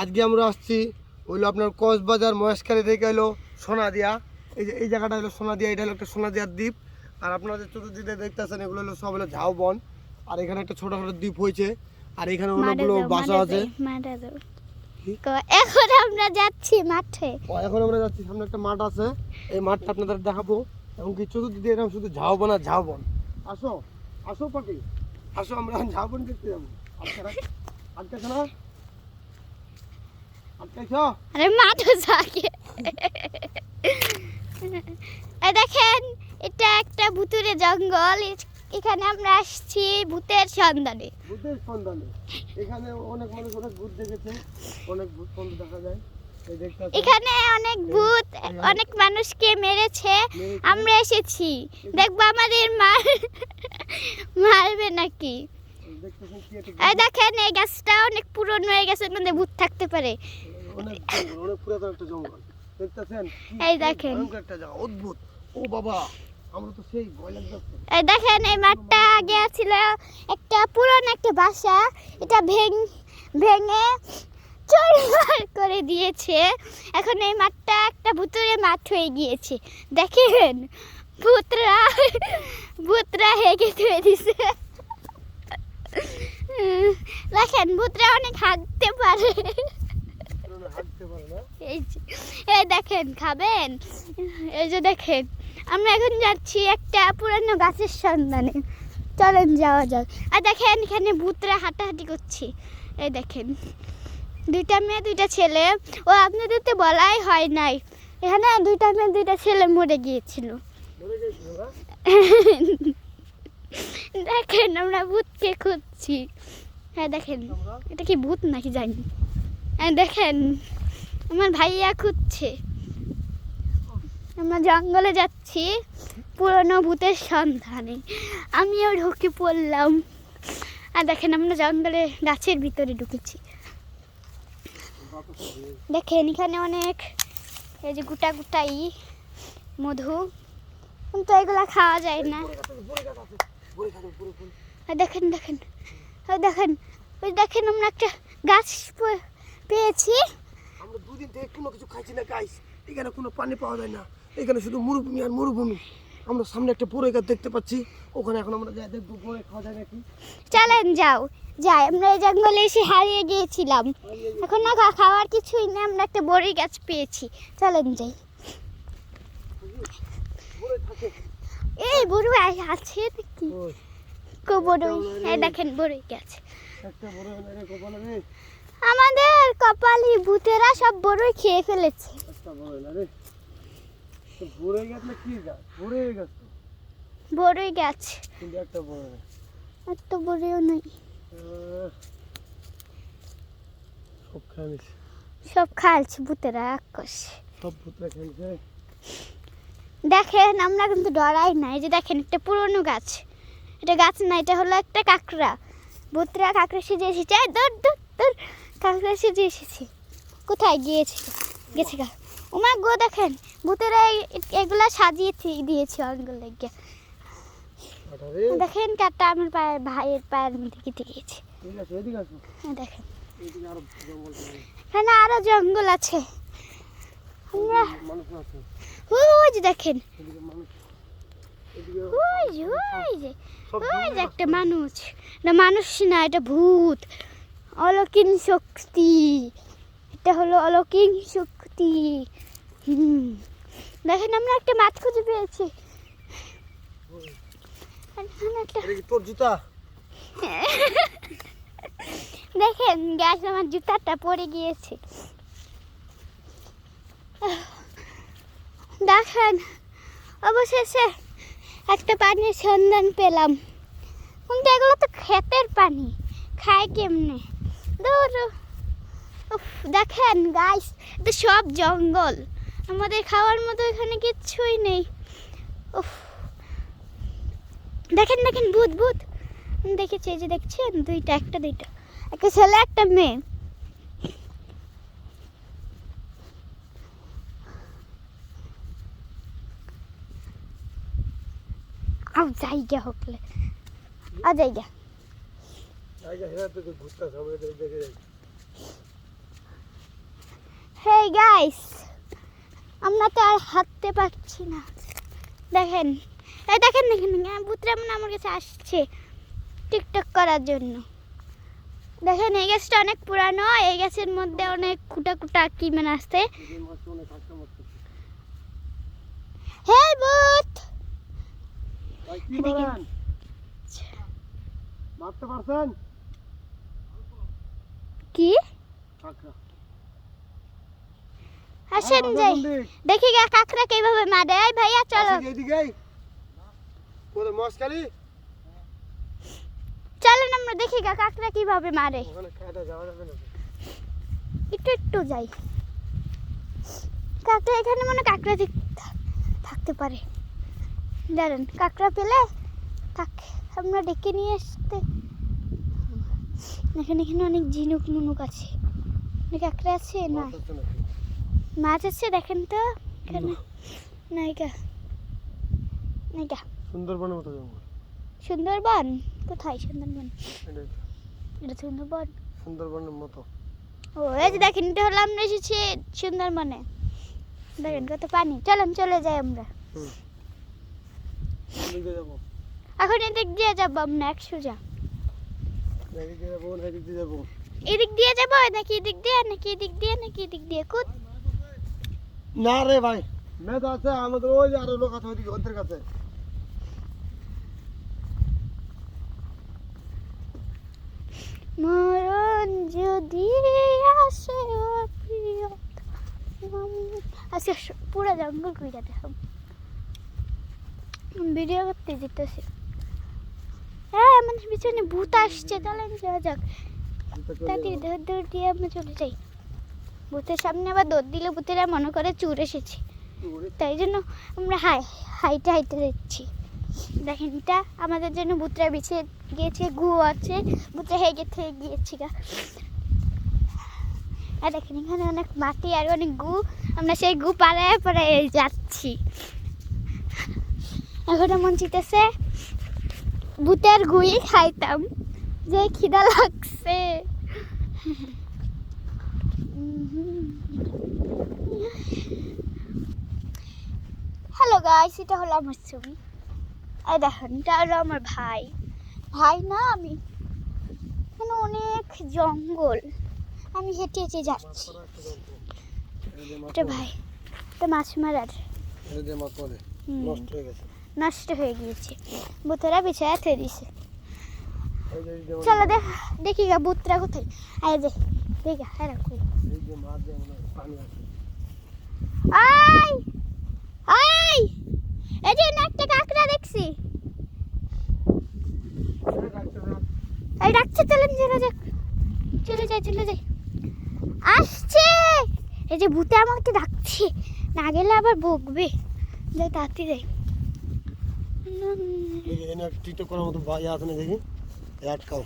আজকে আমরা আসছি হইল আপনার কক্সবাজার মহেশখালী থেকে হলো সোনাদিয়া। এই যে এই জায়গাটা হলো সোনাদিয়া এটা হলো একটা সোনাদিয়ার দ্বীপ। আর আপনারা যে চতুর্দিকে দেখতেছেন এগুলো হলো সব হলো ঝাউবন। আর এখানে একটা ছোটখাটো দ্বীপ হয়েছে। আর এখানে অনেকগুলো বাসা আছে? এখন আমরা যাচ্ছি মাঠে। এখন আমরা যাচ্ছি সামনে একটা মাঠ আছে। এই মাঠটা আপনাদের দেখাবো। এবং কি চতুর্দিকে এরকম শুধু ঝাউবন আর ঝাউবন। আসো আসো পাটি আসো আমরা ঝাউবন দেখতে যাব। না আটকাইছ আরে মাঠে যাকে এই দেখেন এটা একটা ভুতুরে জঙ্গল। এখানে আমরা আসছি ভূতের সন্ধানে। ভূতের সন্ধানে। এখানে অনেক মানুষ অনেক ভূত দেখেছে। অনেক ভূত দেখা যায়। এখানে অনেক ভূত অনেক মানুষকে মেরেছে। মেরেছে। আমরা এসেছি। দেখব আমাদের মার মারবে নাকি? এই দেখেন এই গাছটা অনেক পুরনো হয়ে গেছে মধ্যে ভূত থাকতে পারে। অনেক অনেক পুরাতন একটা জঙ্গল। দেখতেছেন? এই দেখেন। একটা জায়গা অদ্ভুত। ও বাবা আমরা তো সেই এই দেখেন এই মাঠটা আগে ছিল একটা পুরনো একটা বাসা। এটা ভেঙ ভেঙে চুরমার করে দিয়েছে। এখন এই মাঠটা একটা ভুতুরে মাঠ হয়ে গিয়েছে। দেখেন ভূতরা ভূতরা হেগে ধুয়ে দিছে। দেখেন ভূতরা অনেক হাঁটতে পারে। এই দেখেন খাবেন? এই যে দেখেন আমরা এখন যাচ্ছি একটা পুরানো গাছের সন্ধানে। চলেন যাওয়া যাক। আর দেখেন এখানে ভূতরা হাঁটাহাঁটি করছে। এই দেখেন দুইটা মেয়ে দুইটা ছেলে। ও আপনাদের তো বলাই হয় নাই। এখানে দুইটা মেয়ে দুইটা ছেলে মরে গিয়েছিল। দেখেন, আমরা ভূতকে খুঁজছি। হ্যাঁ দেখেন। এটা কি ভূত নাকি জানি। হ্যাঁ দেখেন। আমার ভাইয়া খুঁজছে। আমরা জঙ্গলে যাচ্ছি, পুরনো ভূতের সন্ধানে। আমিও ঢুকে পড়লাম। আর দেখেন, আমরা জঙ্গলে গাছের ভিতরে ঢুকেছি। দেখেন, এখানে অনেক এই যে গোটা গোটাই মধু। কিন্তু এগুলা খাওয়া যায় না। দেখেন দেখেন ওই দেখেন ওই দেখেন আমরা একটা গাছ পেয়েছি। আমরা দুদিন থেকে কোনো কিছু খাইছি না গাইস এখানে কোনো পানি পাওয়া যায় না। এখানে শুধু মরুভূমি আর মরুভূমি। আমরা সামনে একটা পুরো গাছ দেখতে পাচ্ছি। ওখানে এখন আমরা যাই দেখব পরে খাওয়া যায় নাকি? চলেন যাও যাই। আমরা এই জঙ্গলে এসে হারিয়ে গিয়েছিলাম। এখন না খাওয়ার কিছুই না আমরা একটা বড়ি গাছ পেয়েছি। চলেন যাই পরে থাকে এই বড় আছে নাকি? বড়ই এই দেখেন বড়ই গাছ আমাদের কপালি ভূতেরা সব বড়ই খেয়ে ফেলেছে। বড়ই গাছ এত বড়ইও নেই। সব খালছে ভূতেরা আকাশ সব পুত্রা খেয়ে নিছে। দেখেন আমরা কিন্তু ডরাই না। এই যে দেখেন একটা পুরনো গাছ। এটা গাছ না এটা হলো একটা কাঁকড়া। ভূতরা কাঁকড়া সেজে এসেছে। এই দূর দূর দূর কাঁকড়া সেজে এসেছে। কোথায় গিয়েছে? গেছে গা। ওমা গো দেখেন ভূতেরা এই- এগুলা সাজিয়ে দিয়েছে অঙ্গুল লেগে। দেখেন কাটা আমার পায়ের ভাইয়ের পায়ের মধ্যে কেটে গিয়েছে। এই দেখেন। আরও জঙ্গল এখানে আরও জঙ্গল আছে। ওই যে দেখেন। ওই যে ওই যে। ওই যে একটা মানুষ। না মানুষ না এটা ভূত। অলৌকিক শক্তি। এটা হলো অলৌকিক শক্তি। হুম। দেখেন আমরা একটা মাছ খুঁজে পেয়েছি। তোর জুতা? দেখেন গ্যাস আমার জুতাটা পড়ে গিয়েছে। দেখেন, অবশেষে একটা পানির সন্ধান পেলাম। কিন্তু এগুলো তো ক্ষেতের পানি, খায় কেমনে? দূর দেখেন গাইস এটা সব জঙ্গল। আমাদের খাওয়ার মতো এখানে কিচ্ছুই নেই। উফ। দেখেন দেখেন, ভূত ভূত। দেখেছি যে দেখছেন, দুইটা, একটা দুইটা। একটা ছেলে, একটা মেয়ে। জায়গা হোকলে আ জায়গা। যাই। হেই গাইস আমরা তো আর হাঁটতে পারছি না। দেখেন এই দেখেন দেখেন ভূতরা মানে আমার কাছে আসছে টিকটক করার জন্য। দেখেন এই গাছটা অনেক পুরানো এই গাছের মধ্যে অনেক কুটা কুটা কি মানে আসছে। হে ভূত! ভাই কি দেখেন। মারতে পারছেন? কি? আসেন হ্যাঁ, যাই। দেখি গা কাকড়া কীভাবে মারে। এই ভাইয়া চলো। মশকালি চলেন আমরা দেখি গা কাকড়া কীভাবে মারে। একটু একটু যাই। কাকড়া এখানে মনে কাকড়া থাকতে পারে। দাঁড়ান কাঁকড়া পেলে থাক আমরা ডেকে নিয়ে আসতে। এখানে এখানে অনেক ঝিনুক মুনুক আছে। কাঁকড়া আছে? না। মাছ আছে দেখেন তো। এখানে নাইকা নাইকা। সুন্দরবনের মতো জঙ্গল। সুন্দরবন? কোথায় সুন্দরবন? এটা সুন্দরবন। সুন্দরবনের মতো। ও এই যে দেখেন এটা হলো আমরা এসেছি সুন্দরবনে। দেখেন কত পানি। চলেন চলে যাই আমরা। এখন এদিক দিয়ে যাব আমরা এক সোজা। এদিকে দিয়ে যাব নাকি এদিক দিয়ে নাকি এদিক দিয়ে নাকি এদিক দিয়ে? কুদ না রে ভাই মেদ আছে আমাদের ওই যে আরও লোক আছে ওইদিকে ওদের কাছে। মরণ যদি আসে প্রিয় আজকে পুরো জঙ্গল কুইরা দেখাম ভিডিও করতে যেতেছি। হ্যাঁ আমাদের পিছনে ভূত আসছে চলেন যাওয়া যাক। তাড়াতাড়ি যাব। দৌড় দৌড় দিয়ে আমরা চলে যাই। ভূতের সামনে আবার দৌড় দিলে ভূতেরা মনে করে চুর এসেছে। তাই জন্য আমরা হাই হাইটে হাইটে যাচ্ছি। দেখেন এটা আমাদের জন্য ভূতরা বিছে গিয়েছে গু আছে। ভূতরা হেগে থেকে গিয়েছি গা। আর দেখেন এখানে অনেক মাটি আর অনেক গু। আমরা সেই গু পাড়ায় পাড়ায় যাচ্ছি। এখন মন চিতেছে ভূতের গুই খাইতাম। যে খিদা লাগছে। হ্যালো গাইস এটা হলো আমার ছবি। এই দেখেন এটা হলো আমার ভাই। ভাই না আমি। এখানে অনেক জঙ্গল। আমি হেঁটে হেঁটে যাচ্ছি। এটা ভাই এটা মাছ মারার। নষ্ট হয়ে গেছে। নষ্ট হয়ে গিয়েছে। বুতরা বিছায়া থে দিছে। চলো দেখ দেখি গা বুতরা কোথায়। আয় যে দেখি হ্যাঁ রাখো। আই আই এই যে একটা কাকড়া দেখছি। এই ডাকছে, চলেন, চলে যাক। চলে যাই চলে যাই। আসছে! এই যে ভূতে আমাকে ডাকছে। না গেলে আবার বকবে। যাই, তাড়াতাড়ি যাই। টিকটক করার মতো ভাই আছে না দেখি। আটকাও।